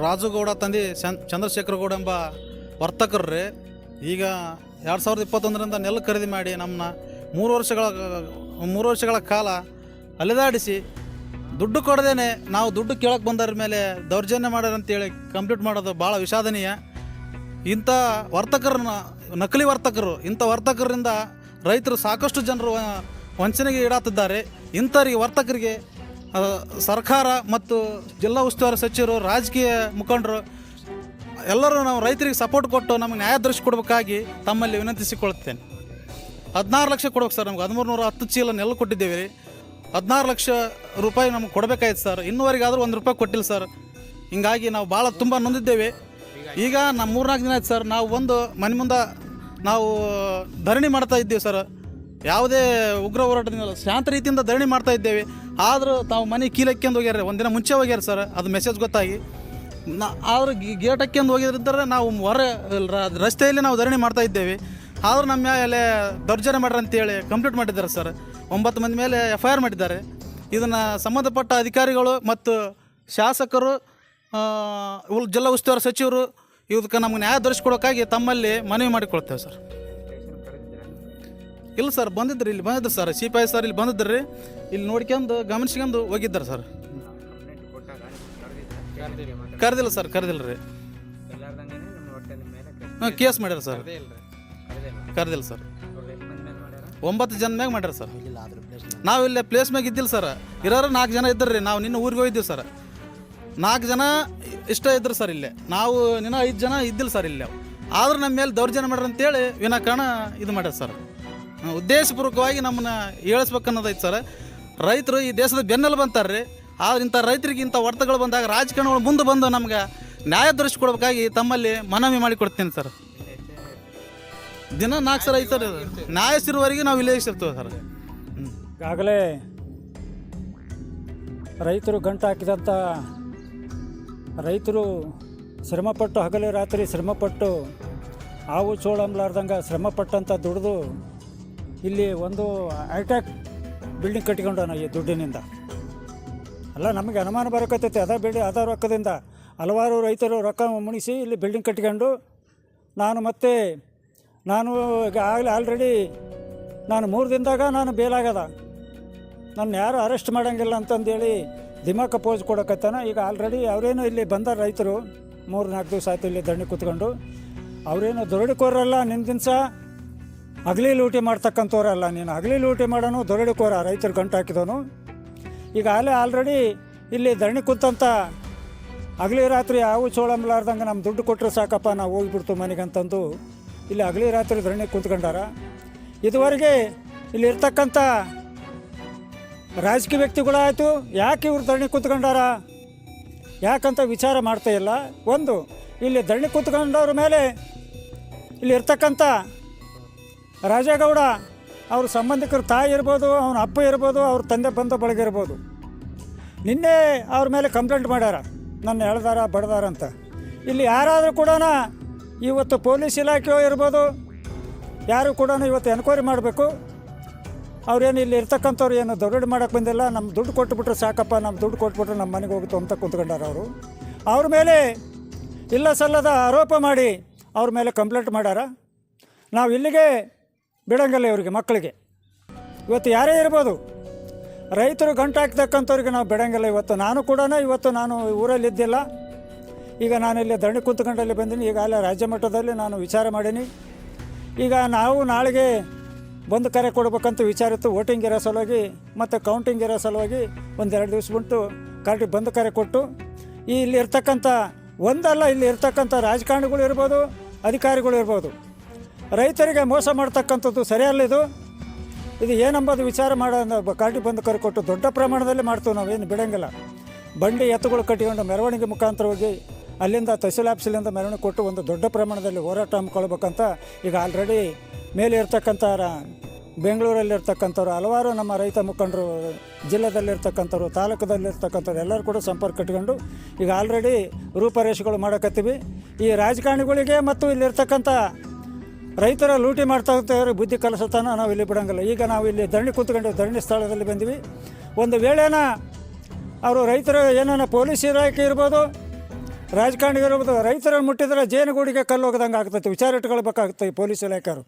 ರಾಜುಗೌಡ ತಂದೆ ಚಂದ್- ಚಂದ್ರಶೇಖರ ಗೌಡ ಎಂಬ ವರ್ತಕರು ರೀ ಈಗ ಎರಡು ಸಾವಿರದ ಇಪ್ಪತ್ತೊಂದರಿಂದ ನೆಲ ಖರೀದಿ ಮಾಡಿ ನಮ್ಮನ್ನ ಮೂರು ವರ್ಷಗಳ ಮೂರು ವರ್ಷಗಳ ಕಾಲ ಅಲೆದಾಡಿಸಿ ದುಡ್ಡು ಕೊಡದೇನೆ ನಾವು ದುಡ್ಡು ಕೇಳಕ್ಕೆ ಬಂದರ ಮೇಲೆ ದೌರ್ಜನ್ಯ ಮಾಡ್ಯಾರ ಅಂತೇಳಿ ಕಂಪ್ಲೀಟ್ ಮಾಡೋದು ಭಾಳ ವಿಷಾದನೀಯ. ಇಂಥ ವರ್ತಕರನ್ನ, ನಕಲಿ ವರ್ತಕರು, ಇಂಥ ವರ್ತಕರಿಂದ ರೈತರು ಸಾಕಷ್ಟು ಜನರು ವಂಚನೆಗೆ ಈಡಾತಿದ್ದಾರೆ ಇಂಥವ್ರಿಗೆ ವರ್ತಕರಿಗೆ ಸರ್ಕಾರ ಮತ್ತು ಜಿಲ್ಲಾ ಉಸ್ತುವಾರಿ ಸಚಿವರು, ರಾಜಕೀಯ ಮುಖಂಡರು, ಎಲ್ಲರೂ ನಾವು ರೈತರಿಗೆ ಸಪೋರ್ಟ್ ಕೊಟ್ಟು ನಮಗೆ ನ್ಯಾಯ ಕೊಡಬೇಕಾಗಿ ತಮ್ಮಲ್ಲಿ ವಿನಂತಿಸಿಕೊಳ್ಳುತ್ತೇನೆ. ಹದಿನಾರು ಲಕ್ಷ ಕೊಡ್ಬೇಕು ಸರ್ ನಮ್ಗೆ. ಹದಿಮೂರು ನೂರ ಹತ್ತು ಚೀಲ ನೆಲ್ಲು ಕೊಟ್ಟಿದ್ದೇವೆ ರೀ. ಹದಿನಾರು ಲಕ್ಷ ರೂಪಾಯಿ ನಮ್ಗೆ ಕೊಡಬೇಕಾಯ್ತು ಸರ್. ಇನ್ನೂವರೆಗಾದರೂ ಒಂದು ರೂಪಾಯಿ ಕೊಟ್ಟಿಲ್ಲ ಸರ್. ಹಿಂಗಾಗಿ ನಾವು ಭಾಳ ತುಂಬ ನೊಂದಿದ್ದೇವೆ. ಈಗ ನಮ್ಮ ಮೂರ್ನಾಲ್ಕು ದಿನ ಆಯ್ತು ಸರ್. ನಾವು ಒಂದು ಮನೆ ಮುಂದೆ ನಾವು ಧರಣಿ ಮಾಡ್ತಾ ಇದ್ದೀವಿ ಸರ್. ಯಾವುದೇ ಉಗ್ರ ಹೋರಾಟದಿಂದ ಶಾಂತ ರೀತಿಯಿಂದ ಧರಣಿ ಮಾಡ್ತಾ ಇದ್ದೇವೆ. ಆದರೂ ತಾವು ಮನೆ ಕೀಲಕ್ಕೆಂದು ಹೋಗ್ಯಾರ ಒಂದಿನ ಮುಂಚೆ ಹೋಗ್ಯಾರ ಸರ್. ಅದು ಮೆಸೇಜ್ ಗೊತ್ತಾಗಿ. ನಾ ಆದ್ರೆ ಗೇಟ್ ಹಾಕ್ಯಂದು ಹೋಗಿದ್ರಂದ್ರೆ ನಾವು ಹೊರ ರಸ್ತೆಯಲ್ಲಿ ನಾವು ಧರಣಿ ಮಾಡ್ತಾ ಇದ್ದೇವೆ. ಆದರೂ ನಮ್ಮ ಮೇಲೆ ದೌರ್ಜನ್ಯ ಮಾಡ್ರಿ ಅಂತೇಳಿ ಕಂಪ್ಲೀಟ್ ಮಾಡಿದ್ದಾರೆ ಸರ್. ಒಂಬತ್ತು ಮಂದಿ ಮೇಲೆ ಎಫ್ ಐ ಆರ್ ಮಾಡಿದ್ದಾರೆ. ಇದನ್ನು ಸಂಬಂಧಪಟ್ಟ ಅಧಿಕಾರಿಗಳು ಮತ್ತು ಶಾಸಕರು ಜಿಲ್ಲಾ ಉಸ್ತುವಾರಿ ಸಚಿವರು, ಇದಕ್ಕೆ ನಮ್ಗೆ ನ್ಯಾಯ ದೊರಕಿಸ್ಕೊಡೋಕ್ಕಾಗಿ ತಮ್ಮಲ್ಲಿ ಮನವಿ ಮಾಡಿಕೊಳ್ತೇವೆ ಸರ್. ಇಲ್ಲ ಸರ್, ಬಂದಿದ್ರಿ, ಇಲ್ಲಿ ಬಂದಿದ್ರು sir. C P I sir ಇಲ್ಲಿ ಬಂದಿದ್ರಿ. ಇಲ್ಲಿ ನೋಡ್ಕೊಂಡು ಗಮನಿಸ್ಕೊಂಡು ಹೋಗಿದ್ದಾರೆ ಸರ್. ಕರೆದಿಲ್ಲ ಸರ್, ಕರೆದಿಲ್ಲ ರೀ. ಹಾಂ, ಕೇಸ್ ಮಾಡ್ಯಾರ ಸರ್. ಕರೆದಿಲ್ಲ ಸರ್. ಒಂಬತ್ತು ಜನ ಮ್ಯಾಗ ಮಾಡ್ಯಾರ ಸರ್. ನಾವು ಇಲ್ಲೇ ಪ್ಲೇಸ್ ಮ್ಯಾಗ ಇದ್ದಿಲ್ಲ ಸರ್. ಇರೋರು ನಾಲ್ಕು ಜನ ಇದ್ದರು ನಾವು ನಿನ್ನ ಊರಿಗೆ ಹೋಗಿದ್ದೀವಿ ಸರ್. ನಾಲ್ಕು ಜನ ಇಷ್ಟ ಇದ್ರು ಸರ್ ಇಲ್ಲೇ. ನಾವು ನಿನ್ನ ಐದು ಜನ ಇದ್ದಿಲ್ಲ ಸರ್ ಇಲ್ಲೇ. ಆದ್ರೆ ನಮ್ಮ ಮೇಲೆ ದೌರ್ಜನ್ಯ ಮಾಡ್ರಿ ಅಂತೇಳಿ ವಿನಾಕಾರಣ ಇದು ಮಾಡ್ಯಾರ ಸರ್. ಉದ್ದೇಶಪೂರ್ವಕವಾಗಿ ನಮ್ಮನ್ನ ಏಳಿಸ್ಬೇಕನ್ನೋದೈತೆ ಸರ್. ರೈತರು ಈ ದೇಶದ ಬೆನ್ನೆಲು ಬಂತಾರೆ ರೀ ಆದ್ರೆ ಇಂಥ ರೈತರಿಗೆ ಇಂಥ ಬಂದಾಗ ರಾಜಕಾರಣಗಳು ಮುಂದೆ ಬಂದು ನಮ್ಗೆ ನ್ಯಾಯ ದೊರಕಿಸ್ಕೊಡ್ಬೇಕಾಗಿ ತಮ್ಮಲ್ಲಿ ಮನವಿ ಮಾಡಿಕೊಡ್ತೀನಿ ಸರ್. ದಿನ ನಾಲ್ಕು ಸರ್ ಐದು ಸರ್. ನ್ಯಾಯ ಸಿರುವವರೆಗೆ ನಾವು ಇಲ್ಲೇ ಸರ್. ಈಗಾಗಲೇ ರೈತರು ಗಂಟು ಹಾಕಿದಂಥ ರೈತರು ಶ್ರಮಪಟ್ಟು ಹಗಲು ರಾತ್ರಿ ಶ್ರಮಪಟ್ಟು ಹಾವು ಚೋಳಂಬ್ಲಾರ್ದಂಗೆ ಶ್ರಮಪಟ್ಟಂಥ ದುಡಿದು ಇಲ್ಲಿ ಒಂದು ಹೈಟೆಕ್ ಬಿಲ್ಡಿಂಗ್ ಕಟ್ಕೊಂಡವನ ಈ ದುಡ್ಡಿನಿಂದ. ಅಲ್ಲ, ನಮಗೆ ಅನುಮಾನ ಬರಕತ್ತೈತಿ ಅದ ಬಿಲ್ಡಿ ಅದ ರೊಕ್ಕದಿಂದ ಹಲವಾರು ರೈತರು ರೊಕ್ಕ ಮುಣಿಸಿ ಇಲ್ಲಿ ಬಿಲ್ಡಿಂಗ್ ಕಟ್ಕೊಂಡು ನಾನು ಮತ್ತೆ ನಾನು ಈಗ ಆಗಲೇ ಆಲ್ರೆಡಿ ನಾನು ಮೂರು ದಿನದಾಗ ನಾನು ಬೇಲಾಗದ ನನ್ನ ಯಾರು ಅರೆಸ್ಟ್ ಮಾಡೋಂಗಿಲ್ಲ ಅಂತಂದೇಳಿ ದಿಮಾಕ ಪೋಸ್ ಕೊಡಕತ್ತಾನ. ಈಗ ಆಲ್ರೆಡಿ ಅವರೇನು ಇಲ್ಲಿ ಬಂದ ರೈತರು ಮೂರು ನಾಲ್ಕು ದಿವಸ ಆಯ್ತು ಇಲ್ಲಿ ದಣ್ಣಿ ಕೂತ್ಕೊಂಡು, ಅವರೇನು ದೊರಡಿಕೋರಲ್ಲ ನಿನ್ನ ದಿವಸ ಹಗಲಿ ಲೂಟಿ ಮಾಡ್ತಕ್ಕಂಥವ್ರಲ್ಲ ನೀನು. ಹಗಲಿ ಲೂಟಿ ಮಾಡೋನು ದೊರಡಿಕೋರ ರೈತರು ಗಂಟು ಹಾಕಿದವನು. ಈಗ ಅಲ್ಲೇ ಆಲ್ರೆಡಿ ಇಲ್ಲಿ ಧರಣಿ ಕೂತಂತ ಹಗಲಿ ರಾತ್ರಿ ಯಾವ ಚೋಳಂಬ್ಲಾರ್ದಂಗೆ ನಮ್ಮ ದುಡ್ಡು ಕೊಟ್ಟರೆ ಸಾಕಪ್ಪ, ನಾವು ಹೋಗಿಬಿಡ್ತು ಮನೆಗೆ ಅಂತಂದು ಇಲ್ಲಿ ಹಗಲಿ ರಾತ್ರಿ ಧರಣಿ ಕೂತ್ಕೊಂಡಾರ. ಇದುವರೆಗೆ ಇಲ್ಲಿ ಇರ್ತಕ್ಕಂಥ ರಾಜಕೀಯ ವ್ಯಕ್ತಿಗಳಾಯಿತು, ಯಾಕೆ ಇವ್ರು ಧರಣಿ ಕೂತ್ಕೊಂಡಾರ? ಯಾಕಂತ ವಿಚಾರ ಮಾಡ್ತಾ ಇಲ್ಲ. ಒಂದು, ಇಲ್ಲಿ ಧರಣಿ ಕೂತ್ಕೊಂಡವ್ರ ಮೇಲೆ ಇಲ್ಲಿ ಇರ್ತಕ್ಕಂಥ ರಾಜೇಗೌಡ, ಅವ್ರ ಸಂಬಂಧಿಕರ ತಾಯಿ ಇರ್ಬೋದು, ಅವನ ಅಪ್ಪ ಇರ್ಬೋದು, ಅವ್ರ ತಂದೆ ಬಂದ ಬಳಗಿರ್ಬೋದು ನಿನ್ನೆ ಅವ್ರ ಮೇಲೆ ಕಂಪ್ಲೇಂಟ್ ಮಾಡ್ಯಾರ, ನನ್ನ ಎಳ್ದಾರ ಬಡ್ದಾರ ಅಂತ. ಇಲ್ಲಿ ಯಾರಾದರೂ ಕೂಡ ಇವತ್ತು ಪೊಲೀಸ್ ಇಲಾಖೆಯೋ ಇರ್ಬೋದು, ಯಾರು ಕೂಡ ಇವತ್ತು ಎನ್ಕ್ವೈರಿ ಮಾಡಬೇಕು. ಅವ್ರೇನು ಇಲ್ಲಿ ಇರ್ತಕ್ಕಂಥವ್ರು ಏನು ದೊಡ್ಡ ಮಾಡೋಕ್ಕೆ ಬಂದಿಲ್ಲ ನಮ್ಮ ದುಡ್ಡು ಕೊಟ್ಟುಬಿಟ್ರೆ ಸಾಕಪ್ಪ ನಮ್ಮ ದುಡ್ಡು ಕೊಟ್ಬಿಟ್ರೆ ನಮ್ಮ ಮನೆಗೆ ಹೋಗುತ್ತೆ ಅಂತ ಕುಂತ್ಕೊಂಡಾರ ಅವರು. ಅವ್ರ ಮೇಲೆ ಇಲ್ಲ ಸಲ್ಲದ ಆರೋಪ ಮಾಡಿ ಅವ್ರ ಮೇಲೆ ಕಂಪ್ಲೇಂಟ್ ಮಾಡ್ಯಾರ. ನಾವು ಇಲ್ಲಿಗೆ ಬಿಡಂಗಿಲ್ಲ ಇವರಿಗೆ ಮಕ್ಕಳಿಗೆ. ಇವತ್ತು ಯಾರೇ ಇರ್ಬೋದು, ರೈತರು ಗಂಟು ಹಾಕ್ತಕ್ಕಂಥವ್ರಿಗೆ ನಾವು ಬಿಡಂಗಿಲ್ಲ. ಇವತ್ತು ನಾನು ಕೂಡ ಇವತ್ತು ನಾನು ಊರಲ್ಲಿ ಇದ್ದಿಲ್ಲ. ಈಗ ನಾನು ಇಲ್ಲಿ ಧರಣಿ ಕುಂತ್ಕೊಂಡಲ್ಲಿ ಬಂದೀನಿ. ಈಗ ಅಲ್ಲೇ ರಾಜ್ಯ ಮಟ್ಟದಲ್ಲಿ ನಾನು ವಿಚಾರ ಮಾಡೀನಿ. ಈಗ ನಾವು ನಾಳೆಗೆ ಬಂದು ಕರೆ ಕೊಡ್ಬೇಕಂತ ವಿಚಾರ ಇತ್ತು. ವೋಟಿಂಗ್ ಇರೋ ಸಲುವಾಗಿ ಮತ್ತು ಕೌಂಟಿಂಗ್ ಇರೋ ಸಲುವಾಗಿ ಒಂದೆರಡು ದಿವಸ ಬಿಟ್ಟು ಕರೆಕ್ಟಿಗೆ ಬಂದು ಕರೆ ಕೊಟ್ಟು, ಈ ಇಲ್ಲಿ ಇರ್ತಕ್ಕಂಥ ಒಂದಲ್ಲ, ಇಲ್ಲಿ ಇರ್ತಕ್ಕಂಥ ರಾಜಕಾರಣಿಗಳು ಇರ್ಬೋದು, ಅಧಿಕಾರಿಗಳು ಇರ್ಬೋದು ರೈತರಿಗೆ ಮೋಸ ಮಾಡ್ತಕ್ಕಂಥದ್ದು ಸರಿಯಲ್ಲ ಇದು? ಏನಂಬೋದು ವಿಚಾರ ಮಾಡೋ ಕಾಟಿ ಬಂದು ಕರೆ ಕೊಟ್ಟು ದೊಡ್ಡ ಪ್ರಮಾಣದಲ್ಲಿ ಮಾಡ್ತೀವಿ ನಾವು, ಏನು ಬಿಡಂಗಿಲ್ಲ. ಬಂಡಿ ಎತ್ತುಗಳು ಕಟ್ಟಿಕೊಂಡು ಮೆರವಣಿಗೆ ಮುಖಾಂತರ ಹೋಗಿ ಅಲ್ಲಿಂದ ತಹಸೀಲ್ ಆಫೀಸಲ್ಲಿಂದ ಮೆರವಣಿಗೆ ಕೊಟ್ಟು ಒಂದು ದೊಡ್ಡ ಪ್ರಮಾಣದಲ್ಲಿ ಹೋರಾಟ ಹಮ್ಮಿಕೊಳ್ಬೇಕಂತ ಈಗ ಆಲ್ರೆಡಿ ಮೇಲೆ ಇರ್ತಕ್ಕಂಥ ಬೆಂಗಳೂರಲ್ಲಿರ್ತಕ್ಕಂಥವ್ರು, ಹಲವಾರು ನಮ್ಮ ರೈತ ಮುಖಂಡರು, ಜಿಲ್ಲೆದಲ್ಲಿರ್ತಕ್ಕಂಥವ್ರು, ತಾಲೂಕದಲ್ಲಿರ್ತಕ್ಕಂಥವ್ರು ಎಲ್ಲರೂ ಕೂಡ ಸಂಪರ್ಕ ಇಟ್ಕೊಂಡು ಈಗ ಆಲ್ರೆಡಿ ರೂಪರೇಷೆಗಳು ಮಾಡಕತ್ತೀವಿ. ಈ ರಾಜಕಾರಣಿಗಳಿಗೆ ಮತ್ತು ಇಲ್ಲಿರ್ತಕ್ಕಂಥ ರೈತರ ಲೂಟಿ ಮಾಡ್ತಾ ಇರ್ತವ್ರಿಗೆ ಬುದ್ಧಿ ಕಲಸತನ ನಾವು ಇಲ್ಲಿ ಬಿಡೋಂಗಿಲ್ಲ. ಈಗ ನಾವು ಇಲ್ಲಿ ಧರಣಿ ಕೂತ್ಕೊಂಡು ಧರಣಿ ಸ್ಥಳದಲ್ಲಿ ಬಂದಿವಿ. ಒಂದು ವೇಳೆನ ಅವರು ರೈತರು ಏನೇನ ಪೊಲೀಸ್ ಇಲಾಖೆ ಇರ್ಬೋದು ರಾಜಕಾರಣಿಗಳು ರೈತರನ್ನು ಮುಟ್ಟಿದ್ರೆ ಜೇನುಗೂಡಿಗೆ ಕಲ್ಲು ಹೋಗದಂಗೆ ಆಗ್ತೈತೆ. ವಿಚಾರ ಇಟ್ಕೊಳ್ಬೇಕಾಗ್ತದೆ ಪೊಲೀಸ್ ಇಲಾಖೆಯವರು.